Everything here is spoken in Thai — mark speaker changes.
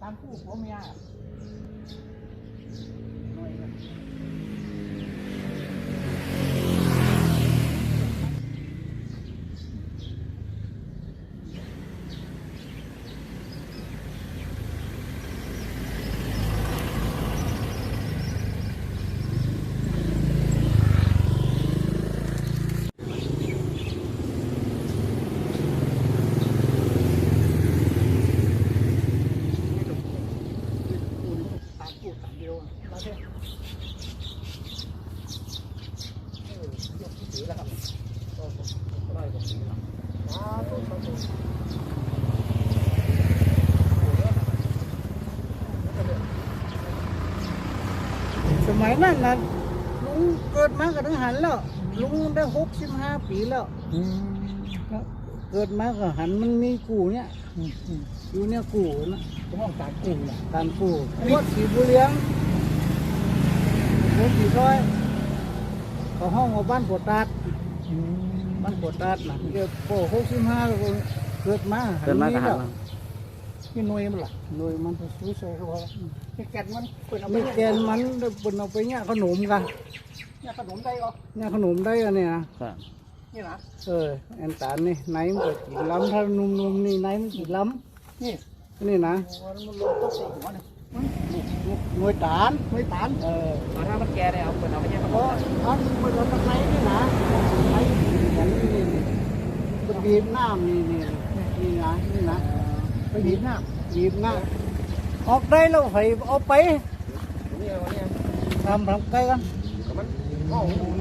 Speaker 1: ตามคู่ผัวเมียอะหน่อยนะ ตามผู้ตามเดียวอะมาเถอะเออยกที่สีแล้วครับก็ก็ได้กว่าสีแล้วอ้าวต้นต้นต้น
Speaker 2: สมัยนั้นนะลุงเกิดมากับทหารแล้ว ลุงได้หกสิบห้าปีแล้ว
Speaker 1: อืม
Speaker 2: แล้วเกิดมากับหันมันมีกูเนี่ย
Speaker 1: อืมอืม
Speaker 2: อยู่เนี่ยกูนะ
Speaker 1: ต้องเอาการกุ้งนะ
Speaker 2: การกูวัดสีบุเรียงวัดสีร้อยเขาห้องว่าบ้านปวดตาด
Speaker 1: อืม
Speaker 2: บ้านปวดตาดนะเกิดโป้หกสิบห้าแล้วก็เกิดมา
Speaker 3: เกิดมากับหัน
Speaker 2: แล้ว
Speaker 3: แล้ว
Speaker 1: นี่หน่วยมันล่ะ
Speaker 2: หน่วยมัน
Speaker 1: รู้ใช่เขาบอกนี่แกนมันเปิดเอาไป
Speaker 2: ไม่
Speaker 1: เนี่ย
Speaker 2: แกนมันได้บนเอาไปเนี่ยขนมกัน
Speaker 1: เนี่ยขนมได้ก็
Speaker 2: เนี่ยขนมได้กันเนี่ยนะ
Speaker 3: ครับ
Speaker 1: นี่นะ
Speaker 2: เออแอนตานนี่ไหนมันก็กินล้ำถ้านุ่มๆนี่ไหนมันกินล้
Speaker 1: นี่ำ
Speaker 2: นี่นะ
Speaker 1: โอ้มันลงต๊ะใส่หัวเนี่ย
Speaker 2: หน่วยตาน
Speaker 1: ไม่ตาน
Speaker 2: เออ
Speaker 3: ถ้ามันแก่ได้เอาเปิดเอาไปเนี่ย
Speaker 2: เพราะอันมันเอาตะไคร้นี่นะไอ้อย่างนี้นี่นี่มัน บีบน้ำนี่นี่นี่นะนี่นะ
Speaker 1: ไปบีบหน้า
Speaker 2: บีบน้ำออกได้แล้วไปออกไป
Speaker 3: นี่เอาเนี่ย
Speaker 2: ทำทำไกลกั
Speaker 3: นก